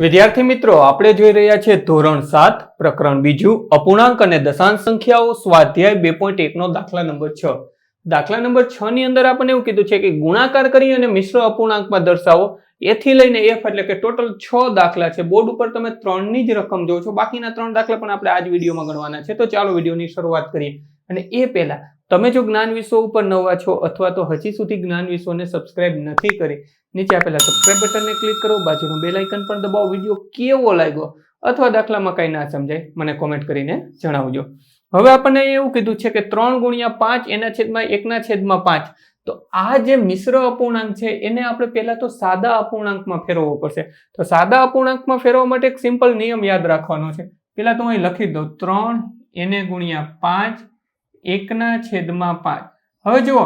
વિદ્યાર્થી મિત્રો, આપણે જોઈ રહ્યા છીએ ધોરણ સાત, પ્રકરણ બીજું, અપૂર્ણાંક અને દશાંશ સંખ્યાઓ, સ્વાધ્યાય બે પોઈન્ટ એકનો દાખલા નંબર છ. દાખલા નંબર છ ની અંદર આપણને એવું કીધું છે કે ગુણાકાર કરી અને મિશ્ર અપૂર્ણાંકમાં દર્શાવો. એથી લઈને એફ એટલે કે ટોટલ છ દાખલા છે. બોર્ડ ઉપર તમે ત્રણની જ રકમ જોવો છો. બાકીના ત્રણ દાખલા પણ આપણે આ જ વિડીયોમાં ગણવાના છે. તો ચાલો વિડીયોની શરૂઆત કરીએ. અને એ પહેલા તમે જો જ્ઞાન વિશ્વ ઉપર નવા છો અથવા તો હજી સુધી જ્ઞાન વિશ્વને સબસ્ક્રાઇબ નથી કરી, નીચે આપેલા સબસ્ક્રાઇબ બટનને ક્લિક કરો, બાજુનું બેલ આઇકન પણ દબાવો, વીડિયો કેવો લાગ્યો અથવા દાખલામાં કંઈ ના સમજાય, મને કોમેન્ટ કરીને જણાવજો. હવે આપણને એવું કીધું છે કે ત્રણ ગુણ્યા પાંચ એના છેદમાં એકના છેદમાં પાંચ. તો આ જે મિશ્ર અપૂર્ણાંક છે, એને આપણે પહેલાં તો સાદા અપૂર્ણાંકમાં ફેરવવો પડશે. તો સાદા અપૂર્ણાંકમાં ફેરવવા માટે એક સિમ્પલ નિયમ યાદ રાખવાનો છે. પહેલાં તો અહીં લખી દઉં, ત્રણ એને ગુણ્યા પાંચ એકના છેદમાં પાંચ. હવે જુઓ,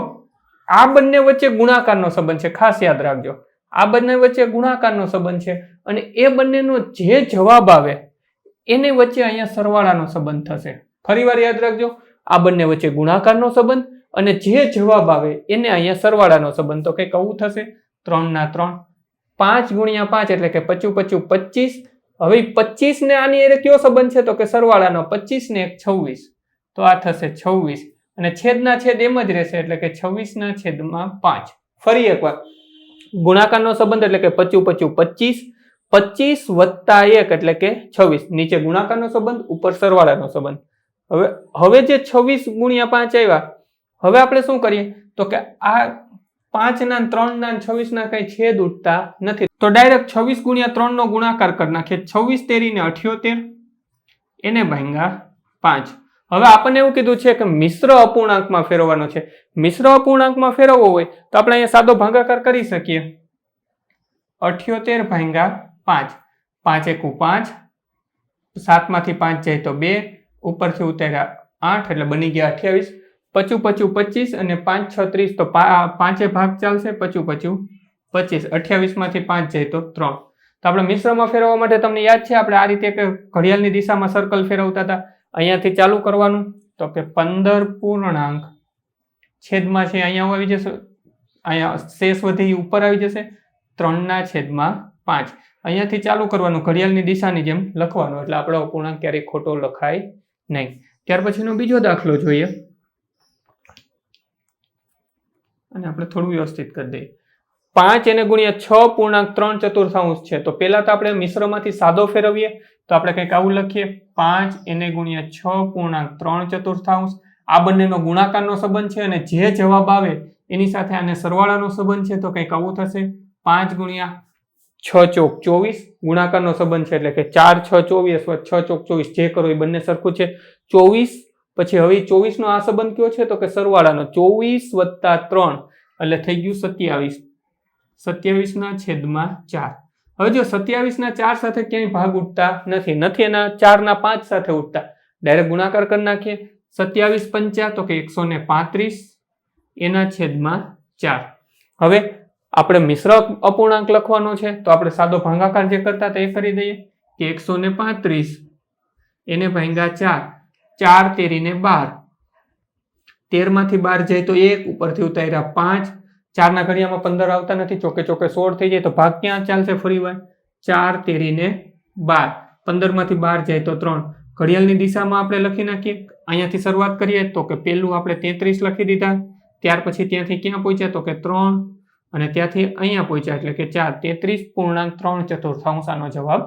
આ બંને વચ્ચે ગુણાકારનો સંબંધ છે. ખાસ યાદ રાખજો. આ બંને વચ્ચે ગુણાકારનો સંબંધ છે અને એ બંનેનો જે જવાબ આવે, એને વચ્ચે અહીંયા સરવાળાનો સંબંધ થશે. ફરીવાર યાદ રાખજો, આ બંને વચ્ચે ગુણાકારનો સંબંધ અને જે જવાબ આવે, એને અહીંયા સરવાળાનો સંબંધ. તો કે કવું થશે. ત્રણના ત્રણ. પાંચ ગુણ્યા પાંચ એટલે કે પચું પચું પચીસ. હવે પચીસ ને આની એટલે કયો સંબંધ છે? તો કે સરવાળાનો પચીસ ને એક છવ્વીસ. તો આ થશે છવ્વીસ. અને છેદના છેદ એમ જ રહેશે, એટલે કે છવ્વીસના છેદમાં પાંચ. ફરી એકવાર. ગુણાકારનો સંબંધ એટલે કે પચું પચું પચીસ. પચીસ વત્તા એક એટલે કે છવ્વીસ. નીચે ગુણાકારનો સંબંધ, ઉપર સરવાળાનો સંબંધ. હવે હવે જે છવ્વીસ ગુણ્યા પાંચ આવ્યા, હવે આપણે શું કરીએ? તો કે આ પાંચના છવ્વીસ છવ્વીસના કઈ છેદ ઉઠતા નથી. તો ડાયરેક્ટ છવ્વીસ ગુણ્યા ત્રણનો ગુણાકાર કરી નાખીએ. છવ્વીસ તેરીને અઠ્યોતેર. એને ભાંગા પાંચ. હવે આપણને એવું કીધું છે કે મિશ્ર અપૂર્ણાંકમાં ફેરવવાનો છે. મિશ્ર અપૂર્ણાંકમાં ફેરવવો હોય તો આપણે અહીંયા સાદો ભાગાકાર કરી શકીએ. અઠ્યોતેર ભાંગા પાંચ. પાંચ એકુ પાંચ. સાતમાંથી પાંચ જાય તો બે. ઉપરથી ઉતાર્યા આઠ, એટલે બની ગયા અઠ્યાવીસ. પચું પચું પચીસ અને પાંચ છત્રીસ તો પા- પાંચે ભાગ ચાલશે, પચું પચું પચીસ. અઠ્યાવીસમાંથી પાંચ જાય તો ત્રણ. તો આપણે મિશ્રમાં ફેરવવા માટે તમને યાદ છે, આપણે આ રીતે ઘડિયાળની દિશામાં સર્કલ ફેરવતા હતા. અહીંયાથી ચાલુ કરવાનું? તો કે પંદર પૂર્ણાંક. છેદમાં છે, અહીંયા આવી જશે? અહીંયા શેષ વધી ઉપર આવી જશે. ત્રણના છેદમાં પાંચ. અહીંયાથી ચાલુ કરવાનું, ઘડિયાળની દિશાની જેમ લખવાનું. એટલે આપણો અપૂર્ણાંક ક્યારેય ખોટો લખાય નહીં. ત્યાર પછીનો બીજો દાખલો જોઈએ. અને આપણે થોડું વ્યવસ્થિત કરી દઈએ. પાંચ એને ગુણ્યા છ પૂર્ણાંક ત્રણ ચતુર્થાંશ છે. તો પહેલા તો આપણે મિશ્રમાંથી સાદો ફેરવીએ. તો આપણે કંઈક આવું લખીએ. પાંચ એને ગુણ્યા છ પૂર્ણાંક ત્રણ ચતુર્થાંશ. આ બંનેનો ગુણાકારનો સંબંધ છે અને જે જવાબ આવે એની સાથે આને સરવાળાનો સંબંધ છે. તો કંઈક આવું થશે. પાંચ ગુણ્યા છ ચોક ચોવીસ. ગુણાકારનો સંબંધ છે એટલે કે ચાર છ ચોવીસ અથવા છ ચોક ચોવીસ. જે કરો એ બંને સરખું છે. ચોવીસ, પછી હવે ચોવીસનો આ સંબંધ કયો છે? તો કે સરવાળાનો. ચોવીસ વત્તા ત્રણ. એટલે થઈ ગયું સત્યાવીસ. સત્યાવીસના છેદમાં ચાર. હવે જો સત્યાવીસના ચાર સાથે ક્યાંય ભાગ ઉઠતા નથી નથી એના ચારના પાંચ સાથે ઉઠતા. ડાયરેક્ટ ગુણાકાર કરી નાખીએ. સત્યાવીસ પંચા, તો કે એકસો ને પાંત્રીસ, એના છેદમાં ચાર. હવે આપણે મિશ્ર અપૂર્ણાંક લખવાનો છે, તો આપણે સાદો ભાંગાકાર જે કરતા તે કરી દઈએ કે એકસો ને પાંત્રીસ, એને ભાંગા ચાર. ચાર તેરીને બાર. તેરમાંથી બાર જાય તો એક, ઉપરથી ઉતાર્યા પાંચ. ચારના ઘડિયામાં પંદર આવતા નથી, ચોકે ચોકે સોળ થઈ જાય તો ભાગ ક્યાં ચાલશે ફરી વાર ચાર તેરીને બાર. પંદરમાંથી બાર જાય તો ત્રણ. ઘડિયાળની દિશામાં આપણે લખી નાખીએ. અહીંયાથી શરૂઆત કરીએ તો કે પહેલું આપણે તેત્રીસ લખી દીધા. ત્યાર પછી ત્યાંથી ક્યાં પહોંચ્યા? તો કે ત્રણ. અને ત્યાંથી અહીંયા પહોંચ્યા એટલે કે ચાર. તેત્રીસ પૂર્ણાંક ત્રણ ચતુર્થાંશાનો જવાબ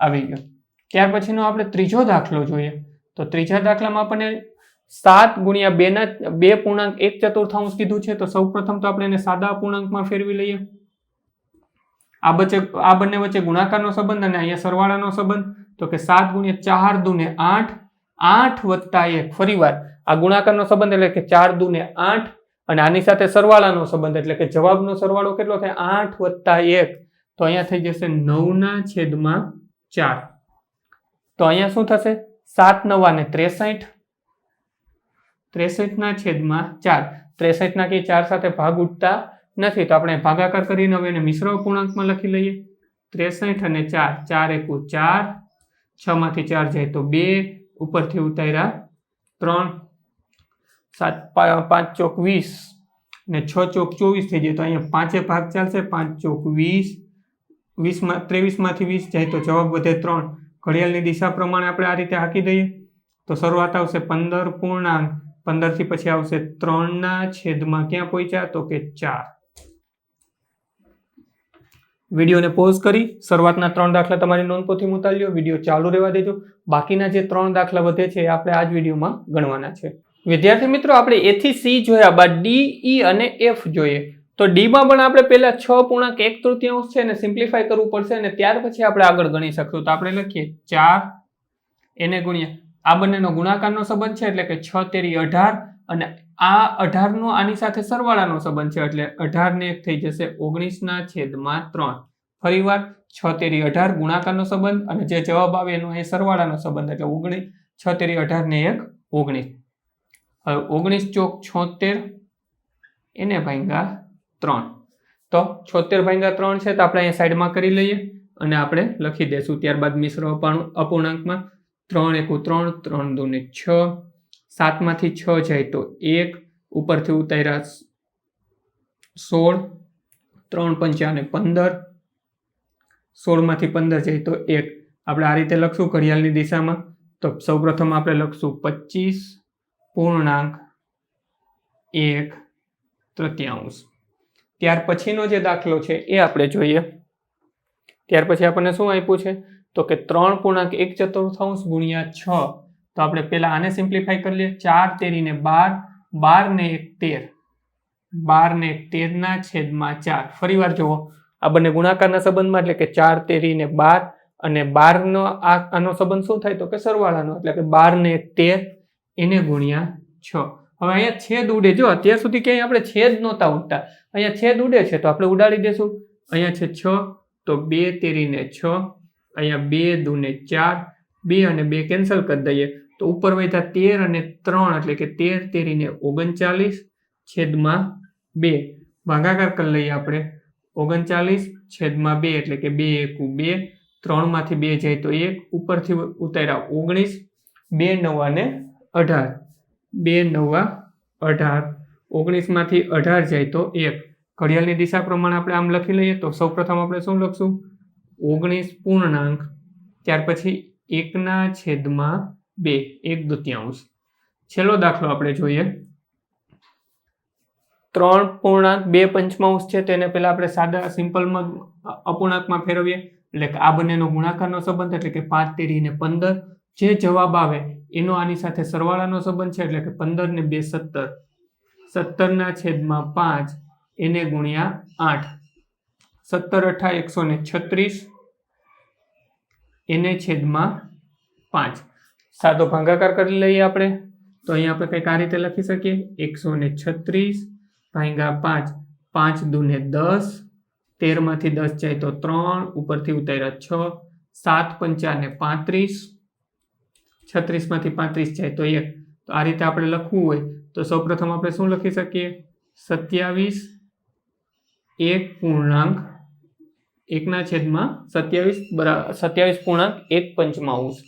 આવી ગયો. ત્યાર પછીનો આપણે ત્રીજો દાખલો જોઈએ. તો ત્રીજા દાખલામાં આપણને સાત ગુણ્યા બે ના, બે પૂર્ણાંક, એક ચતુર્થાંશ કીધું છે, તો સૌપ્રથમ તો આપણે એને સાદા પૂર્ણાંકમાં ફેરવી લઈએ. આ વચ્ચે આ બંને વચ્ચે ગુણાકારનો સંબંધ અને અહીંયા સરવાળાનો સંબંધ. તો કે સાત ગુણ્યા ચાર દુને આઠ આઠ વત્તા એક. ફરીવાર આ ગુણાકારનો સંબંધ એટલે કે ચાર દુને આઠ અને આની સાથે સરવાળાનો સંબંધ એટલે કે જવાબનો સરવાળો કેટલો થાય? આઠ વત્તા એક. તો અહીંયા થઈ જશે નવના છેદમાં ચાર. તો અહીંયા શું થશે? સાત નવા ને ત્રેસઠ. ત્રેસઠના છેદમાં ચાર. ત્રેસઠના કે ચાર સાથે ભાગ ઉઠતા નથી તો આપણે ભાગાકાર કરીને હવે એને મિશ્ર અપૂર્ણાંકમાં લખી લઈએ. ત્રેસઠ અને ચાર. ચાર એકુ ચાર. છમાંથી ચાર જાય તો બે. ઉપરથી ઉતાર્યા ત્રણ. સાત પાંચ ચોક વીસ. ને છ ચોક ચોવીસ થઈ જાય તો અહીંયા પાંચે ભાગ ચાલશે. પાંચ ચોક વીસ. વીસમાં, ત્રેવીસમાંથી વીસ જાય તો જવાબ વધે ત્રણ. ઘડિયાળની દિશા પ્રમાણે આપણે આ રીતે હાકી દઈએ. તો શરૂઆત આવશે પંદર પૂર્ણાંક. પંદરથી પછી આવશે ત્રણના છેદમાં ક્યાં પહોંચ્યા? તો કે ચાર. વિડીયોને પોઝ કરી, શરૂઆતના ત્રણ દાખલા તમારી નોંધપોથી લ્યો વીડિયો ચાલુ રહેવા દેજો. બાકીના જે ત્રણ દાખલા વધે છે, એ આપણે આ જ વિડીયોમાં ગણવાના છે. વિદ્યાર્થી મિત્રો, આપણે એ થી સી જોયા બાદ ડી ઈ અને એફ જોઈએ. તો ડીમાં પણ આપણે પહેલા છ પૂર્ણાંક એક તૃતીયાંશ છે એને સિમ્પ્લિફાય કરવું પડશે અને ત્યાર પછી આપણે આગળ ગણી શકશું. તો આપણે લખીએ ચાર, એને ગુણ્યા આ બંનેનો ગુણાકારનો સંબંધ છે એટલે કે છ, તેરી અઢાર અને આ અઢારનો આની સાથે સરવાળાનો સંબંધ છે એટલે અઢાર ને એક થઈ જશે ઓગણીસના છેદમાં ત્રણ. ફરીવાર છ, તેરી અઢાર ગુણાકારનો સંબંધ અને જે જવાબ આવે એનો એ સરવાળાનો સંબંધ એટલે ઓગણીસ, છ, તેરી અઢાર ને એક ઓગણીસ. હવે ઓગણીસ ચોક છોતેર, એને ભાંગા ત્રણ. તો છોતેર ભાંગા ત્રણ છે તો આપણે અહીંયા સાઈડમાં કરી લઈએ અને આપણે લખી દઈશું. ત્યારબાદ મિશ્ર અપૂર્ણાંકમાં ત્રણ એકુ ત્રણ ત્રણ દુને છ. સાતમાંથી છ જાય તો એક. ઉપરથી ઉતાર્યા સોળ. ત્રણ પંચાને પંદર. સોળમાંથી પંદર જાય તો એક. આપણે આ રીતે લખશું ઘડિયાળની દિશામાં. તો સૌપ્રથમ આપણે લખશું પચીસ પૂર્ણાંક, એક, તૃતીયાંશ. ત્યાર પછીનો જે દાખલો છે એ આપણે જોઈએ. ત્યાર પછી આપણને શું આપ્યું છે? તો કે ત્રણ પૂર્ણાંક એક ચતુર્થાંશ ગુણ્યા છ. તો આપણે પહેલાં આને સિમ્પ્લિફાઈ કરી લઈએ. ચાર તેરીને બાર બાર ને એક તેર. બાર ને એક તેરના છેદમાં ચાર. ફરી વાર જુઓ. આ બંને ગુણાકારના સંબંધમાં એટલે કે ચાર તેરીને બાર અને બારનો આ, આનો સંબંધ શું થાય? તો કે સરવાળાનો. એટલે કે બાર ને એક તેર, એને ગુણ્યા છ. હવે અહીંયા છેદ ઉડે. જો, અત્યાર સુધી ક્યાંય આપણે છેદ નહોતા ઉડતા. અહીંયા છેદ ઉડે છે તો આપણે ઉડાડી દેશું. અહીંયા છે છ, તો બે તેરીને છ. અહીંયા બે દૂને ચાર, બે અને બે કેન્સલ કરી દઈએ. તો ઉપર વધ્યા તેર અને ત્રણ, એટલે કે તેર તેરીને ઓગણચાલીસ છેદમાં બે. ભાગાકાર કરી લઈએ આપણે. ઓગણચાલીસ છેદમાં બે, એટલે કે બે એકુ બે. ત્રણમાંથી બે જાય તો એક. ઉપરથી ઉતાર્યા ઓગણીસ. બે નવા ને અઢાર. બે નવા અઢાર. ઓગણીસમાંથી અઢાર જાય તો એક. ઘડિયાળની દિશા પ્રમાણે આપણે આમ લખી લઈએ તો સૌપ્રથમ આપણે શું લખશું? ઓગણીસ પૂર્ણાંક, ત્યાર પછી એકના છેદમાં બે, એક દૃત્યાંશ. છેલ્લો દાખલો આપણે જોઈએ. ત્રણ પૂર્ણાંક, બે પંચમાંશ છે, તેને પહેલાં આપણે સાદા, સિમ્પલમાં અપૂર્ણાંકમાં ફેરવીએ. એટલે કે આ બંનેનો ગુણાકારનો સંબંધ, એટલે કે પાંચ, તેરી ને પંદર. જે જવાબ આવે, એનો આની સાથે સરવાળાનો સંબંધ છે, એટલે કે પંદર ને બે, સત્તર. સત્તરના છેદમાં પાંચ, એને ગુણ્યા આઠ. સત્તર અઠા એકસો ને છત્રીસ. એને છેદમાં પાંચ. સાદો ભાગાકાર કરી લઈએ આપણે. તો અહીંયા આપણે કંઈક આ રીતે લખી શકીએ. એકસો ને છત્રીસ ભાંગા પાંચ. પાંચ દુને દસ. તેરમાંથી દસ જાય તો ત્રણ. ઉપરથી ઉતાર્યા છ. સાત પંચાને પાંત્રીસ. છત્રીસમાંથી પાંત્રીસ જાય તો એક. તો આ રીતે આપણે લખવું હોય તો સૌપ્રથમ આપણે શું લખી શકીએ? સત્યાવીસ. એક પૂર્ણાંક એકના છેદમાં સત્યાવીસ બરા, સત્યાવીસ પૂર્ણાંક એક પંચમાંશ.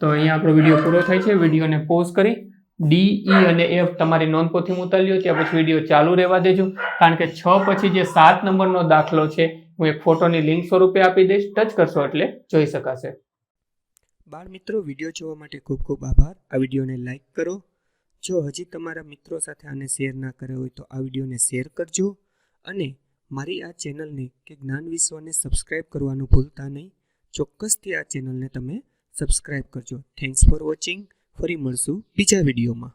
તો અહીંયા આપણો વીડિયો પૂરો થાય છે. વિડીયોને પોઝ કરી ડી ઈ અને એફ તમારી નોંધપોથી ઉતારી લ્યો ત્યાં પછી વીડિયો ચાલુ રહેવા દેજો. કારણ કે છ પછી જે સાત નંબરનો દાખલો છે, હું એક ફોટોની લિંક સ્વરૂપે આપી દઈશ. ટચ કરશો એટલે જોઈ શકાશે. બાળ મિત્રો, વીડિયો જોવા માટે ખૂબ ખૂબ આભાર. આ વિડીયોને લાઈક કરો. જો હજી તમારા મિત્રો સાથે આને શેર ના કર્યો હોય તો આ વિડીયોને શેર કરજો. અને મારી આ ચેનલને કે જ્ઞાન વિશ્વને સબસ્ક્રાઈબ કરવાનું ભૂલતા નહીં, ચોક્કસથી આ ચેનલને તમે સબસ્ક્રાઈબ કરજો. થેન્ક્સ ફોર વોચિંગ ફરી મળશું બીજા વિડીયોમાં.